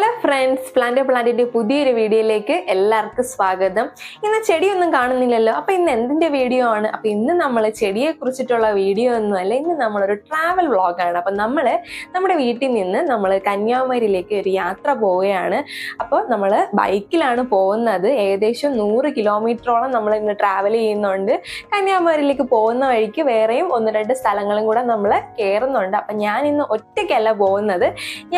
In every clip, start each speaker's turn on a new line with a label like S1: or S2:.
S1: hello friends plant പ്ലാന്റിന്റെ പുതിയൊരു വീഡിയോയിലേക്ക് എല്ലാവർക്കും സ്വാഗതം ഇന്ന് ചെടിയൊന്നും കാണുന്നില്ലല്ലോ അപ്പൊ ഇന്ന് എന്തിന്റെ വീഡിയോ ആണ് അപ്പൊ ഇന്ന് നമ്മൾ ചെടിയെ കുറിച്ചിട്ടുള്ള വീഡിയോ ഒന്നും അല്ല ഇന്ന് നമ്മളൊരു ട്രാവൽ വ്ളോഗാണ് അപ്പൊ നമ്മൾ നമ്മുടെ വീട്ടിൽ നിന്ന് നമ്മൾ കന്യാകുമാരിയിലേക്ക് ഒരു യാത്ര പോവുകയാണ് അപ്പോൾ നമ്മൾ ബൈക്കിലാണ് പോകുന്നത് ഏകദേശം നൂറ് കിലോമീറ്ററോളം നമ്മൾ ഇന്ന് ട്രാവൽ ചെയ്യുന്നുണ്ട് കന്യാകുമാരിയിലേക്ക് പോകുന്ന വഴിക്ക് വേറെയും ഒന്ന് രണ്ട് സ്ഥലങ്ങളും കൂടെ നമ്മൾ കയറുന്നുണ്ട് അപ്പൊ ഞാൻ ഇന്ന് ഒറ്റയ്ക്കല്ല പോകുന്നത്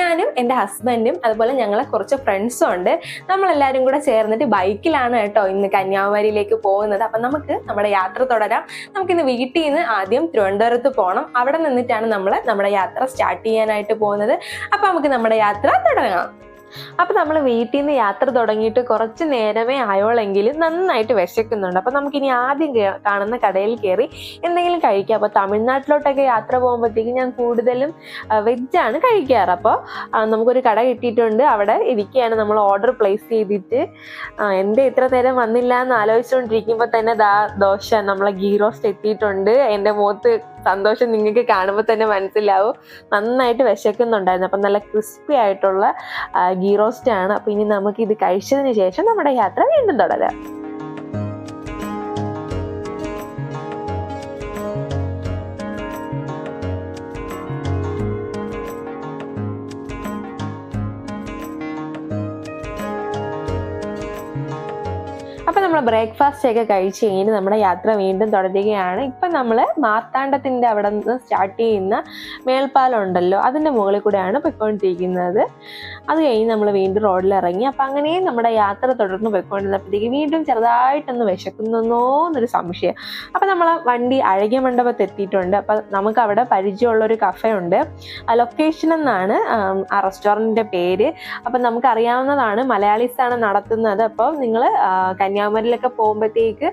S1: ഞാനും എൻ്റെ ഹസ്ബൻഡും അതുപോലെ ഞങ്ങളെ കുറച്ച് ഫ്രണ്ട്സും ഉണ്ട് നമ്മളെല്ലാവരും കൂടെ ചേർന്നിട്ട് ബൈക്കിലാണ് കേട്ടോ ഇന്ന് കന്യാകുമാരിയിലേക്ക് പോകുന്നത് അപ്പം നമുക്ക് നമ്മുടെ യാത്ര തുടരാം നമുക്കിന്ന് വീട്ടിൽ നിന്ന് ആദ്യം തിരുവനന്തപുരത്ത് പോകണം അവിടെ നിന്നിട്ടാണ് നമ്മൾ നമ്മുടെ യാത്ര സ്റ്റാർട്ട് ചെയ്യാനായിട്ട് പോകുന്നത് അപ്പം നമുക്ക് നമ്മുടെ യാത്ര തുടങ്ങാം അപ്പോൾ നമ്മൾ വീട്ടിൽ നിന്ന് യാത്ര തുടങ്ങിയിട്ട് കുറച്ച് നേരമേ ആയോളെങ്കിലും നന്നായിട്ട് വിശക്കുന്നുണ്ട് അപ്പോൾ നമുക്കിനി ആദ്യം കാണുന്ന കടയിൽ കയറി എന്തെങ്കിലും കഴിക്കാം അപ്പോൾ തമിഴ്നാട്ടിലോട്ടൊക്കെ യാത്ര പോകുമ്പോഴത്തേക്കും ഞാൻ കൂടുതലും വെജാണ് കഴിക്കാറ് അപ്പോൾ നമുക്കൊരു കട കിട്ടിയിട്ടുണ്ട് അവിടെ ഇരിക്കുകയാണ് നമ്മൾ ഓർഡർ പ്ലേസ് ചെയ്തിട്ട് എൻ്റെ ഇത്ര നേരം വന്നില്ല എന്ന് ആലോചിച്ചുകൊണ്ടിരിക്കുമ്പോൾ തന്നെ ദാ ദോശ നമ്മളെ ഗീറോസ്റ്റ് എത്തിയിട്ടുണ്ട് എൻ്റെ മുഖത്ത് സന്തോഷം നിങ്ങൾക്ക് കാണുമ്പോൾ തന്നെ മനസ്സിലാവും നന്നായിട്ട് വിശക്കുന്നുണ്ടായിരുന്നു അപ്പം നല്ല ക്രിസ്പി ആയിട്ടുള്ള ഗീറോസ്റ്റ് ആണ് അപ്പം ഇനി നമുക്ക് ഇത് കഴിച്ചതിന് ശേഷം നമ്മുടെ യാത്ര വീണ്ടും തുടരാം ബ്രേക്ക്ഫാസ്റ്റ് ഒക്കെ കഴിച്ച് കഴിഞ്ഞ് നമ്മുടെ യാത്ര വീണ്ടും തുടരുകയാണ് ഇപ്പം നമ്മൾ മാർത്താണ്ഡത്തിൻ്റെ അവിടെ നിന്ന് സ്റ്റാർട്ട് ചെയ്യുന്ന മേൽപ്പാലം ഉണ്ടല്ലോ അതിൻ്റെ മുകളിൽ കൂടെയാണ് പോയിക്കൊണ്ടിരിക്കുന്നത് അത് കഴിഞ്ഞ് നമ്മൾ വീണ്ടും റോഡിൽ ഇറങ്ങി അപ്പം അങ്ങനെയും നമ്മുടെ യാത്ര തുടർന്ന് പോയിക്കൊണ്ടിരുന്നപ്പോഴത്തേക്ക് വീണ്ടും ചെറുതായിട്ടൊന്ന് വിശക്കുന്നോ എന്നൊരു സംശയം അപ്പം നമ്മൾ വണ്ടി അഴകിയ മണ്ഡപത്ത് എത്തിയിട്ടുണ്ട് അപ്പം നമുക്ക് അവിടെ പരിചയമുള്ള ഒരു ഉണ്ട് ആ ലൊക്കേഷൻ എന്നാണ് ആ റെസ്റ്റോറൻറ്റിൻ്റെ പേര് അപ്പം നമുക്കറിയാവുന്നതാണ് മലയാളീസാണ് നടത്തുന്നത് അപ്പോൾ നിങ്ങൾ കന്യാകുമാരി സൈഡിലൊക്കെ പോകുമ്പോഴത്തേക്ക്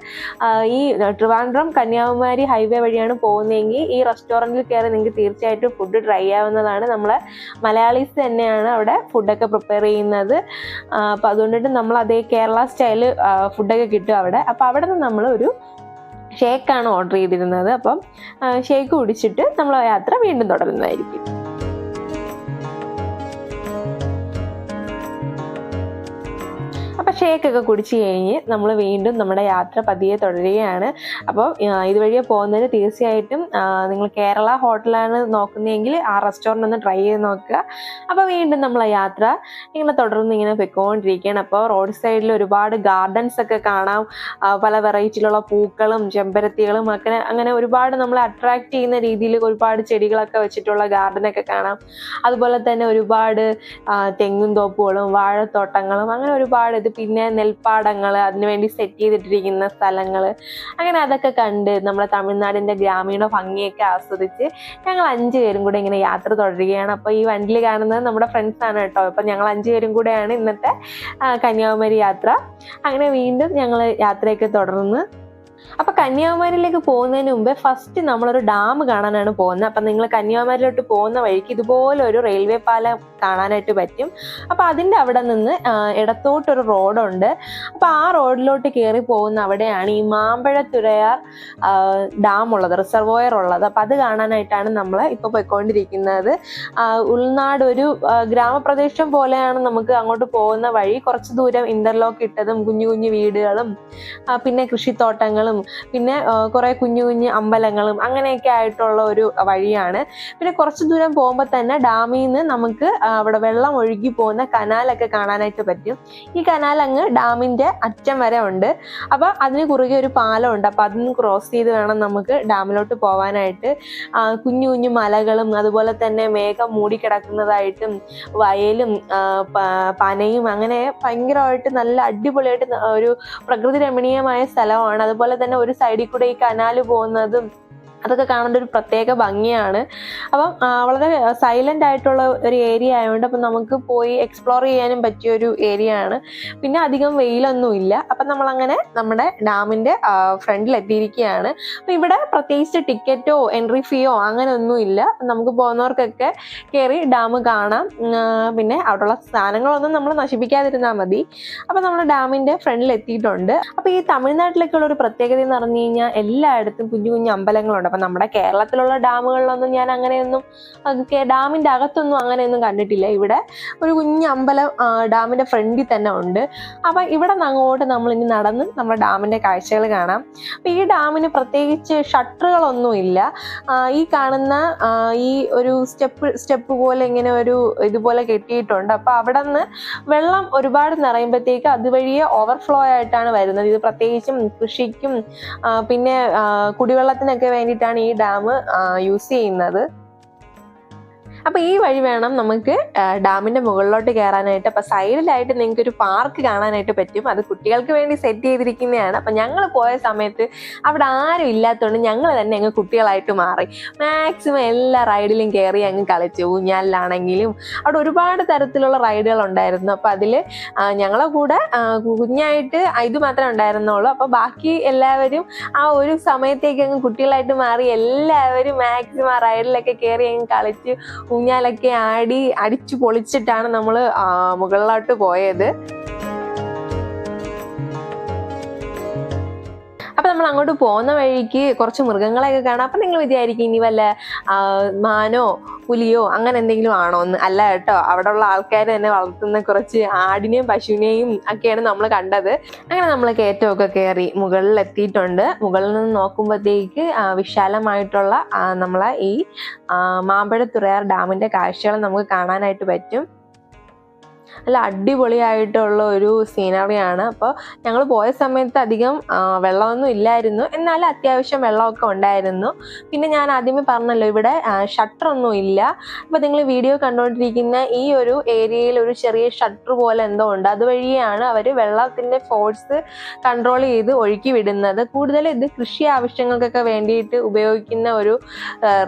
S1: ഈ ട്രിവാൻഡ്രം കന്യാകുമാരി ഹൈവേ വഴിയാണ് പോകുന്നതെങ്കിൽ ഈ റെസ്റ്റോറൻറ്റിൽ കയറി നിങ്ങൾക്ക് തീർച്ചയായിട്ടും ഫുഡ് ട്രൈ ആവുന്നതാണ് നമ്മളെ മലയാളീസ് തന്നെയാണ് അവിടെ ഫുഡൊക്കെ പ്രിപ്പയർ ചെയ്യുന്നത് അപ്പോൾ അതുകൊണ്ടിട്ട് നമ്മൾ അതേ കേരള സ്റ്റൈല് ഫുഡൊക്കെ കിട്ടും അവിടെ അപ്പോൾ അവിടെ നിന്ന് നമ്മൾ ഒരു ഷേക്കാണ് ഓർഡർ ചെയ്തിരുന്നത് അപ്പം ഷേക്ക് കുടിച്ചിട്ട് നമ്മൾ യാത്ര വീണ്ടും തുടരുന്നതായിരിക്കും ഷേക്കൊക്കെ കുടിച്ചു കഴിഞ്ഞ് നമ്മൾ വീണ്ടും നമ്മുടെ യാത്ര പതിയെ തുടരുകയാണ് അപ്പോൾ ഇതുവഴിയെ പോകുന്നതിന് തീർച്ചയായിട്ടും നിങ്ങൾ കേരള ഹോട്ടലാണ് നോക്കുന്നതെങ്കിൽ ആ റെസ്റ്റോറൻ്റ് ഒന്ന് ട്രൈ ചെയ്ത് നോക്കുക അപ്പോൾ വീണ്ടും നമ്മളെ യാത്ര ഇങ്ങനെ തുടർന്ന് ഇങ്ങനെ പൊയ്ക്കൊണ്ടിരിക്കുകയാണ് അപ്പോൾ റോഡ് സൈഡിൽ ഒരുപാട് ഗാർഡൻസ് ഒക്കെ കാണാം പല വെറൈറ്റിയിലുള്ള പൂക്കളും ചെമ്പരത്തികളും ഒക്കെ അങ്ങനെ ഒരുപാട് നമ്മളെ അട്രാക്ട് ചെയ്യുന്ന രീതിയിൽ ഒരുപാട് ചെടികളൊക്കെ വെച്ചിട്ടുള്ള ഗാർഡനൊക്കെ കാണാം അതുപോലെ തന്നെ ഒരുപാട് തെങ്ങും തോപ്പുകളും വാഴത്തോട്ടങ്ങളും അങ്ങനെ ഒരുപാട് ഇത് പിന്നെ നെൽപ്പാടങ്ങൾ അതിനുവേണ്ടി സെറ്റ് ചെയ്തിട്ടിരിക്കുന്ന സ്ഥലങ്ങൾ അങ്ങനെ അതൊക്കെ കണ്ട് നമ്മുടെ തമിഴ്നാടിൻ്റെ ഗ്രാമീണ ഭംഗിയൊക്കെ ആസ്വദിച്ച് ഞങ്ങൾ അഞ്ച് പേരും കൂടെ ഇങ്ങനെ യാത്ര തുടരുകയാണ് അപ്പോൾ ഈ വണ്ടിയിൽ കാണുന്നത് നമ്മുടെ ഫ്രണ്ട്സാണ് കേട്ടോ അപ്പോൾ ഞങ്ങൾ അഞ്ച് പേരും കൂടെയാണ് ഇന്നത്തെ കന്യാകുമാരി യാത്ര അങ്ങനെ വീണ്ടും ഞങ്ങൾ യാത്രയൊക്കെ തുടർന്ന് അപ്പൊ കന്യാകുമാരിയിലേക്ക് പോകുന്നതിന് മുമ്പേ ഫസ്റ്റ് നമ്മളൊരു ഡാം കാണാനാണ് പോകുന്നത് അപ്പൊ നിങ്ങൾ കന്യാകുമാരിയിലോട്ട് പോകുന്ന വഴിക്ക് ഇതുപോലെ ഒരു റെയിൽവേ പാലം കാണാനായിട്ട് പറ്റും അപ്പൊ അതിന്റെ അവിടെ നിന്ന് ഇടത്തോട്ടൊരു റോഡുണ്ട് അപ്പൊ ആ റോഡിലോട്ട് കയറി പോകുന്ന അവിടെയാണ് ഈ മാമ്പഴ തുരയാർ ഡാം ഉള്ളത് റിസർവോയർ ഉള്ളത് അപ്പോൾ അത് കാണാനായിട്ടാണ് നമ്മൾ ഇപ്പോൾ പോയിക്കൊണ്ടിരിക്കുന്നത് ഉൾനാട് ഒരു ഗ്രാമപ്രദേശം പോലെയാണ് നമുക്ക് അങ്ങോട്ട് പോകുന്ന വഴി കുറച്ച് ദൂരം ഇന്റർലോക്ക് ഇട്ടതും കുഞ്ഞു കുഞ്ഞു വീടുകളും പിന്നെ കൃഷിത്തോട്ടങ്ങളും പിന്നെ കുറേ കുഞ്ഞു കുഞ്ഞു അമ്പലങ്ങളും അങ്ങനെയൊക്കെ ആയിട്ടുള്ള ഒരു വഴിയാണ് പിന്നെ കുറച്ച് ദൂരം പോകുമ്പോൾ തന്നെ ഡാമിൽ നിന്ന് നമുക്ക് അവിടെ വെള്ളം ഒഴുകി പോകുന്ന കനാലൊക്കെ കാണാനായിട്ട് പറ്റും ഈ കനാൽ അങ്ങ് ഡാമിൻ ഡാമിന്റെ അറ്റം വരെ ഉണ്ട് അപ്പോൾ അതിന് കുറുകെ ഒരു പാലം ഉണ്ട് അപ്പോൾ അതിന് ക്രോസ് ചെയ്ത് വേണം നമുക്ക് ഡാമിലോട്ട് പോകാനായിട്ട് കുഞ്ഞു കുഞ്ഞു മലകളും അതുപോലെ തന്നെ മേഘം മൂടിക്കിടക്കുന്നതായിട്ടും വയലും പനയും അങ്ങനെ ഭയങ്കരമായിട്ട് നല്ല അടിപൊളിയായിട്ട് ഒരു പ്രകൃതി രമണീയമായ സ്ഥലമാണ് അതുപോലെ തന്നെ ഒരു സൈഡിൽ കൂടെ ഈ കനാല് പോകുന്നതും അതൊക്കെ കാണേണ്ട ഒരു പ്രത്യേക ഭംഗിയാണ് അപ്പം വളരെ സൈലൻ്റ് ആയിട്ടുള്ള ഒരു ഏരിയ ആയതുകൊണ്ട് അപ്പം നമുക്ക് പോയി എക്സ്പ്ലോർ ചെയ്യാനും പറ്റിയ ഒരു ഏരിയ ആണ് പിന്നെ അധികം വെയിലൊന്നും ഇല്ല അപ്പം നമ്മളങ്ങനെ നമ്മുടെ ഡാമിൻ്റെ ഫ്രണ്ടിൽ എത്തിയിരിക്കുകയാണ് അപ്പം ഇവിടെ പ്രത്യേകിച്ച് ടിക്കറ്റോ എൻട്രി ഫീയോ അങ്ങനെ ഒന്നും ഇല്ല നമുക്ക് പോകുന്നവർക്കൊക്കെ കയറി ഡാം കാണാം പിന്നെ അവിടെയുള്ള സ്ഥാനങ്ങളൊന്നും നമ്മൾ നശിപ്പിക്കാതിരുന്നാൽ മതി അപ്പം നമ്മൾ ഡാമിൻ്റെ ഫ്രണ്ടിൽ എത്തിയിട്ടുണ്ട് അപ്പോൾ ഈ തമിഴ്നാട്ടിലേക്കുള്ള ഒരു പ്രത്യേകത എന്ന് പറഞ്ഞു കഴിഞ്ഞാൽ എല്ലായിടത്തും കുഞ്ഞു കുഞ്ഞു അമ്പലങ്ങളുണ്ട് അപ്പൊ നമ്മുടെ കേരളത്തിലുള്ള ഡാമുകളിലൊന്നും ഞാൻ അങ്ങനെയൊന്നും ഡാമിന്റെ അകത്തൊന്നും അങ്ങനെയൊന്നും കണ്ടിട്ടില്ല ഇവിടെ ഒരു കുഞ്ഞ് അമ്പലം ഡാമിന്റെ ഫ്രണ്ടിൽ തന്നെ ഉണ്ട് അപ്പൊ ഇവിടെ നിന്ന് അങ്ങോട്ട് നമ്മൾ ഇനി നടന്ന് നമ്മുടെ ഡാമിന്റെ കാഴ്ചകൾ കാണാം അപ്പൊ ഈ ഡാമിന് പ്രത്യേകിച്ച് ഷട്ടറുകളൊന്നും ഇല്ല ഈ കാണുന്ന ഈ ഒരു സ്റ്റെപ്പ് സ്റ്റെപ്പ് പോലെ ഇങ്ങനെ ഒരു ഇതുപോലെ കെട്ടിയിട്ടുണ്ട് അപ്പോൾ അവിടെ നിന്ന് വെള്ളം ഒരുപാട് നിറയുമ്പോഴത്തേക്ക് അതുവഴിയെ ഓവർഫ്ലോ ആയിട്ടാണ് വരുന്നത് ഇത് പ്രത്യേകിച്ചും കൃഷിക്കും പിന്നെ കുടിവെള്ളത്തിനൊക്കെ വേണ്ടി ആയിട്ടാണ് ഈ ഡാം യൂസ് ചെയ്യുന്നത് അപ്പോൾ ഈ വഴി വേണം നമുക്ക് ഡാമിൻ്റെ മുകളിലോട്ട് കയറാനായിട്ട് അപ്പോൾ സൈഡിലായിട്ട് നിങ്ങൾക്ക് ഒരു പാർക്ക് കാണാനായിട്ട് പറ്റും അത് കുട്ടികൾക്ക് വേണ്ടി സെറ്റ് ചെയ്തിരിക്കുന്നതാണ് അപ്പോൾ ഞങ്ങൾ പോയ സമയത്ത് അവിടെ ആരും ഇല്ലാത്തതുകൊണ്ട് ഞങ്ങൾ തന്നെ അങ്ങ് കുട്ടികളായിട്ട് മാറി മാക്സിമം എല്ലാ റൈഡിലും കയറി അങ്ങ് കളിച്ചു ഊഞ്ഞാലിലാണെങ്കിലും അവിടെ ഒരുപാട് തരത്തിലുള്ള റൈഡുകൾ ഉണ്ടായിരുന്നു അപ്പോൾ അതിൽ ഞങ്ങളെ കൂടെ കുഞ്ഞായിട്ട് ഇത് മാത്രമേ ഉണ്ടായിരുന്നുള്ളൂ അപ്പോൾ ബാക്കി എല്ലാവരും ആ ഒരു സമയത്തേക്ക് അങ്ങ് കുട്ടികളായിട്ട് മാറി എല്ലാവരും മാക്സിമം ആ റൈഡിലൊക്കെ കയറി അങ്ങ് കളിച്ച് ഊഞ്ഞാലൊക്കെ ആടി അടിച്ചു പൊളിച്ചിട്ടാണ് നമ്മൾ മുകളിലോട്ട് പോയത് നമ്മൾ അങ്ങോട്ട് പോകുന്ന വഴിക്ക് കുറച്ച് മൃഗങ്ങളെയൊക്കെ കാണാം അപ്പം നിങ്ങൾ വിചാരിക്കും ഇനി വല്ല മാനോ പുലിയോ അങ്ങനെ എന്തെങ്കിലും ആണോ എന്ന് അല്ല കേട്ടോ അവിടെ ഉള്ള ആൾക്കാർ തന്നെ വളർത്തുന്ന കുറച്ച് ആടിനെയും പശുവിനെയും ഒക്കെയാണ് നമ്മൾ കണ്ടത് അങ്ങനെ നമ്മൾ കയറ്റമൊക്കെ കയറി മുകളിൽ എത്തിയിട്ടുണ്ട് മുകളിൽ നിന്ന് നോക്കുമ്പോഴത്തേക്ക് വിശാലമായിട്ടുള്ള നമ്മളെ ഈ മാമ്പഴ ഡാമിൻ്റെ കാഴ്ചകൾ നമുക്ക് കാണാനായിട്ട് പറ്റും നല്ല അടിപൊളിയായിട്ടുള്ള ഒരു സീനറിയാണ് അപ്പോൾ ഞങ്ങൾ പോയ സമയത്ത് അധികം വെള്ളമൊന്നും ഇല്ലായിരുന്നു എന്നാലും അത്യാവശ്യം വെള്ളമൊക്കെ ഉണ്ടായിരുന്നു പിന്നെ ഞാൻ ആദ്യമേ പറഞ്ഞല്ലോ ഇവിടെ ഷട്ടറൊന്നും ഇല്ല അപ്പോൾ നിങ്ങൾ വീഡിയോ കണ്ടുകൊണ്ടിരിക്കുന്ന ഈ ഒരു ഏരിയയിൽ ഒരു ചെറിയ ഷട്ടർ പോലെ എന്തോ ഉണ്ട് അതുവഴിയാണ് അവർ വെള്ളത്തിൻ്റെ ഫോഴ്സ് കൺട്രോൾ ചെയ്ത് ഒഴുക്കി വിടുന്നത് കൂടുതൽ ഇത് കൃഷി ആവശ്യങ്ങൾക്കൊക്കെ വേണ്ടിയിട്ട് ഉപയോഗിക്കുന്ന ഒരു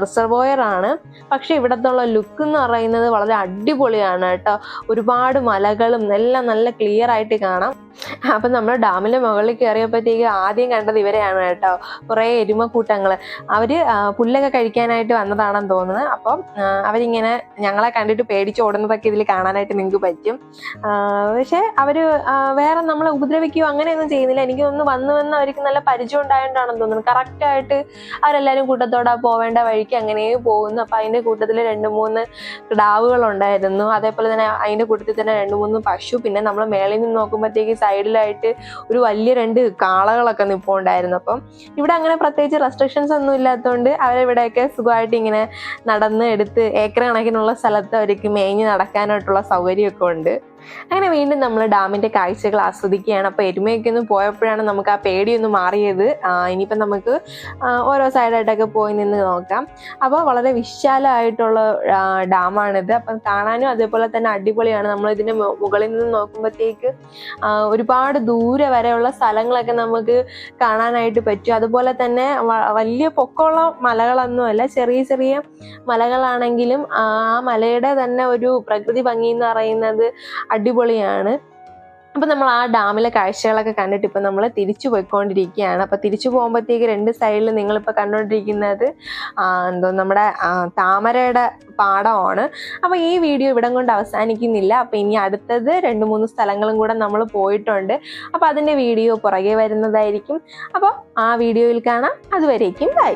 S1: റിസർവോയർ ആണ് പക്ഷേ ഇവിടത്തുള്ള ലുക്ക് എന്ന് പറയുന്നത് വളരെ അടിപൊളിയാണ് കേട്ടോ ഒരുപാട് ഒരുപാട് മലകളും എല്ലാം നല്ല ക്ലിയർ ആയിട്ട് കാണാം അപ്പൊ നമ്മൾ ഡാമിന്റെ മുകളിൽ കയറിയപ്പോഴത്തേക്ക് ആദ്യം കണ്ടത് ഇവരെയാണ് കേട്ടോ കുറേ എരുമക്കൂട്ടങ്ങള് അവര് പുല്ലൊക്കെ കഴിക്കാനായിട്ട് വന്നതാണെന്ന് തോന്നുന്നത് അപ്പം അവരിങ്ങനെ ഞങ്ങളെ കണ്ടിട്ട് പേടിച്ചോടുന്നതൊക്കെ ഇതിൽ കാണാനായിട്ട് നിങ്ങൾക്ക് പറ്റും പക്ഷേ അവര് വേറെ നമ്മളെ ഉപദ്രവിക്കുകയോ അങ്ങനെയൊന്നും ചെയ്യുന്നില്ല എനിക്ക് ഒന്ന് വന്നു വന്ന് അവർക്ക് നല്ല പരിചയം ഉണ്ടായതുകൊണ്ടാണെന്ന് തോന്നുന്നു ആയിട്ട് അവരെല്ലാവരും കൂട്ടത്തോടെ പോവേണ്ട വഴിക്ക് അങ്ങനെയും പോകുന്നു അപ്പൊ അതിന്റെ കൂട്ടത്തിൽ രണ്ട് മൂന്ന് ഉണ്ടായിരുന്നു അതേപോലെ തന്നെ അതിന്റെ കൂട്ടത്തിൽ തന്നെ രണ്ട് മൂന്ന് പശു പിന്നെ നമ്മൾ മേളിൽ നിന്ന് നോക്കുമ്പോഴത്തേക്ക് സൈഡിലായിട്ട് ഒരു വലിയ രണ്ട് കാളകളൊക്കെ നിപ്പോണ്ടായിരുന്നു അപ്പം ഇവിടെ അങ്ങനെ പ്രത്യേകിച്ച് റെസ്ട്രിക്ഷൻസ് ഒന്നും ഇല്ലാത്തതുകൊണ്ട് അവരിവിടെയൊക്കെ സുഖമായിട്ട് ഇങ്ങനെ നടന്ന് എടുത്ത് ഏക്കർ കണക്കിനുള്ള സ്ഥലത്ത് അവർക്ക് മേഞ്ഞ് നടക്കാനായിട്ടുള്ള സൗകര്യമൊക്കെ ഉണ്ട് അങ്ങനെ വീണ്ടും നമ്മൾ ഡാമിൻ്റെ കാഴ്ചകൾ ആസ്വദിക്കുകയാണ് അപ്പോൾ എരുമയൊക്കെ ഒന്ന് പോയപ്പോഴാണ് നമുക്ക് ആ പേടിയൊന്ന് മാറിയത് ഇനിയിപ്പം നമുക്ക് ഓരോ സൈഡായിട്ടൊക്കെ പോയി നിന്ന് നോക്കാം അപ്പോൾ വളരെ വിശാലമായിട്ടുള്ള ഡാമാണിത് അപ്പം കാണാനും അതേപോലെ തന്നെ അടിപൊളിയാണ് നമ്മൾ ഇതിൻ്റെ മുകളിൽ നിന്ന് നോക്കുമ്പോഴത്തേക്ക് ഒരുപാട് ദൂരെ വരെയുള്ള സ്ഥലങ്ങളൊക്കെ നമുക്ക് കാണാനായിട്ട് പറ്റും അതുപോലെ തന്നെ വലിയ പൊക്കമുള്ള മലകളൊന്നുമല്ല ചെറിയ ചെറിയ മലകളാണെങ്കിലും ആ മലയുടെ തന്നെ ഒരു പ്രകൃതി ഭംഗി എന്ന് പറയുന്നത് അടിപൊളിയാണ് അപ്പം നമ്മൾ ആ ഡാമിലെ കാഴ്ചകളൊക്കെ കണ്ടിട്ട് ഇപ്പം നമ്മൾ തിരിച്ചു പോയിക്കൊണ്ടിരിക്കുകയാണ് അപ്പം തിരിച്ചു പോകുമ്പോഴത്തേക്ക് രണ്ട് സൈഡിൽ നിങ്ങളിപ്പോൾ കണ്ടുകൊണ്ടിരിക്കുന്നത് എന്തോ നമ്മുടെ താമരയുടെ പാടമാണ് അപ്പോൾ ഈ വീഡിയോ ഇവിടം കൊണ്ട് അവസാനിക്കുന്നില്ല അപ്പം ഇനി അടുത്തത് രണ്ട് മൂന്ന് സ്ഥലങ്ങളും കൂടെ നമ്മൾ പോയിട്ടുണ്ട് അപ്പോൾ അതിൻ്റെ വീഡിയോ പുറകെ വരുന്നതായിരിക്കും അപ്പോൾ ആ വീഡിയോയിൽ കാണാം അതുവരേക്കും ബൈ